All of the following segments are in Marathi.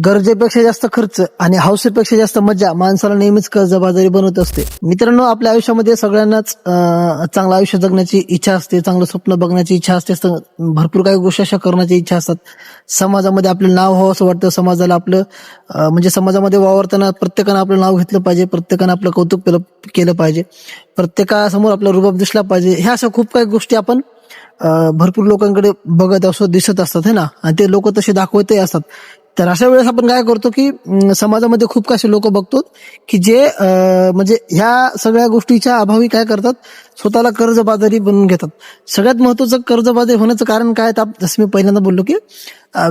गरजेपेक्षा जास्त खर्च आणि हौसेपेक्षा जास्त मजा माणसाला नेहमीच कर्जबाजारी बनवत असते. मित्रांनो आपल्या आयुष्यामध्ये सगळ्यांनाच चांगलं आयुष्य जगण्याची इच्छा असते चांगलं स्वप्न बघण्याची इच्छा असते स- भरपूर काही गोष्टी अशा करण्याची इच्छा असतात. समाजामध्ये आपलं नाव हवं असं वाटतं समाजाला आपलं म्हणजे समाजामध्ये वावरताना प्रत्येकानं आपलं नाव घेतलं पाहिजे प्रत्येकानं आपलं कौतुक केलं केलं पाहिजे प्रत्येकासमोर आपला रुबाब दिसला पाहिजे. ह्या अशा खूप काही गोष्टी आपण भरपूर लोकांकडे बघत असतो दिसत असतात है ना? आणि ते लोक तसे दाखवतही असतात. तर अशा वेळेस आपण काय करतो की समाजामध्ये खूप काही लोक बघतो की जे म्हणजे ह्या सगळ्या गोष्टीच्या अभावी काय करतात? स्वतःला कर्जबाजारी बनवून घेतात. सगळ्यात महत्वाचं कर्जबाजारी होण्याचं कारण काय तर जसं मी पहिल्यांदा बोललो की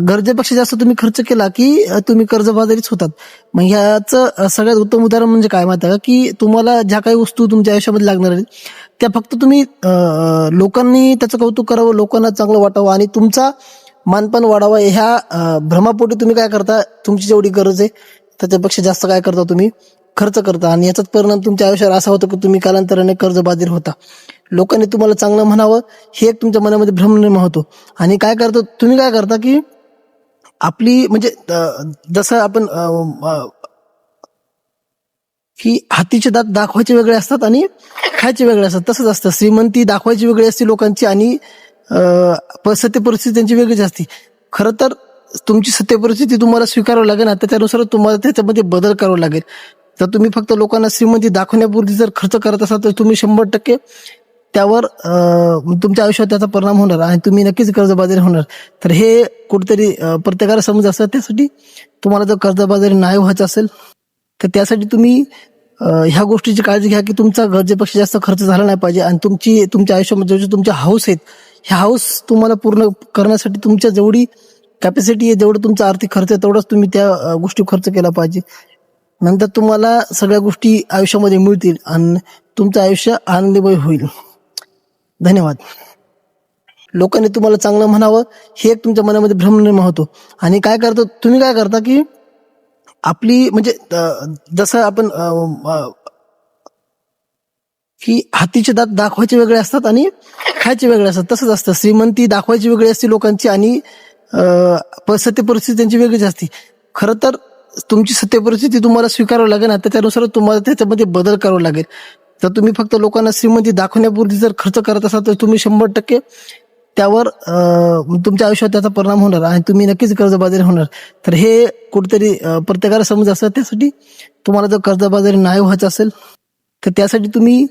गरजेपेक्षा जास्त तुम्ही खर्च केला की तुम्ही कर्जबाजारीच होतात. मग ह्याचं सगळ्यात उत्तम उदाहरण म्हणजे काय माहिती का? की तुम्हाला ज्या काही वस्तू तुमच्या आयुष्यामध्ये लागणार आहेत त्या फक्त तुम्ही लोकांनी त्याचं कौतुक करावं लोकांना चांगलं वाटावं आणि तुमचा मानपान वाढावा. ह्या भ्रमापोटी तुम्ही काय करता? तुमची जेवढी गरज आहे त्याच्यापेक्षा जास्त काय करता तुम्ही? खर्च करता. आणि याचाच परिणाम तुमच्या आयुष्यावर असा होतो की तुम्ही कालांतराने कर्जबाजारी होता. लोकांनी तुम्हाला चांगलं म्हणावं हे एक तुमच्या मनामध्ये भ्रम निर्माण होतो. आणि काय करतो तुम्ही काय करता की आपली म्हणजे जसं आपण की हातीचे दात दाखवायचे वेगळे असतात आणि खायचे वेगळे असतात. तसंच असतं. श्रीमंती दाखवायची वेगळी असते लोकांची आणि प- सत्य परिस्थिती त्यांची वेगळीच असते. खरं तर तुमची सत्य परिस्थिती तुम्हाला स्वीकारावं लागेल ना त्याच्यानुसार तुम्हाला त्याच्यामध्ये बदल करावा लागेल. तर तुम्ही फक्त लोकांना श्रीमंती दाखवण्यापूर्वी जर खर्च करत असाल तर तुम्ही शंभर टक्के त्यावर तुमच्या आयुष्यात त्याचा परिणाम होणार आणि तुम्ही नक्कीच कर्जबाजारी होणार. तर हे कुठेतरी प्रत्येकाला समज असतात. त्यासाठी तुम्हाला जर कर्जबाजारी नाही व्हायचं असेल तर त्यासाठी तुम्ही ह्या गोष्टीची काळजी घ्या की तुमचा गरजेपेक्षा जास्त खर्च झाला नाही पाहिजे आणि तुमची तुमच्या आयुष्यामध्ये जे तुमच्या हाऊस आहेत हे हाऊस तुम्हाला पूर्ण करण्यासाठी तुमच्या जेवढी कॅपॅसिटी आहे जेवढं तुमचा आर्थिक खर्च आहे तेवढाच तुम्ही त्या गोष्टी खर्च केला पाहिजे. नंतर तुम्हाला सगळ्या गोष्टी आयुष्यामध्ये मिळतील आणि तुमचं आयुष्य आनंदमय होईल. धन्यवाद. लोकांनी तुम्हाला चांगलं म्हणावं हे एक तुमच्या मनामध्ये भ्रम निर्माण होतो. आणि काय करतो तुम्ही काय करता की आपली म्हणजे जसं आपण की हातीचे दात दाखवायचे वेगळे असतात आणि खायचे वेगळे असतात. तसंच असतं. श्रीमंती दाखवायची वेगळी असते लोकांची आणि सत्य परिस्थिती त्यांची वेगळीच असते. खरं तर तुमची सत्य परिस्थिती तुम्हाला स्वीकारावं लागेल ना त्याच्यानुसार तुम्हाला त्याच्यामध्ये बदल करावा लागेल. तर तुम्ही फक्त लोकांना श्रीमंती दाखवण्यापूर्वी जर खर्च करत असाल तर तुम्ही शंभर टक्के त्यावर तुमच्या आयुष्यात त्याचा परिणाम होणार आणि तुम्ही नक्कीच कर्जबाजारी होणार. तर हे कुठेतरी प्रत्येकाला समज असतात त्यासाठी तुम्हाला जर कर्जबाजारी नाही व्हायचं असेल तर त्यासाठी तुम्ही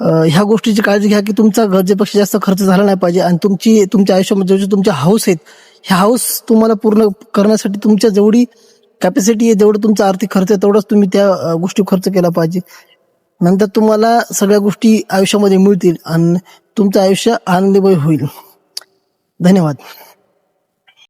ह्या गोष्टीची काळजी घ्या की तुमचा गरजेपेक्षा जास्त खर्च झाला नाही पाहिजे आणि तुमची तुमच्या आयुष्यामध्ये जे तुमच्या हाऊस आहेत ह्या हाऊस तुम्हाला पूर्ण करण्यासाठी तुमच्या जेवढी कॅपॅसिटी आहे जेवढं तुमचा आर्थिक खर्च आहे तेवढाच तुम्ही त्या गोष्टी खर्च केला पाहिजे. नंतर तुम्हाला सगळ्या गोष्टी आयुष्यामध्ये मिळतील आणि तुमचं आयुष्य आनंदमय होईल. धन्यवाद.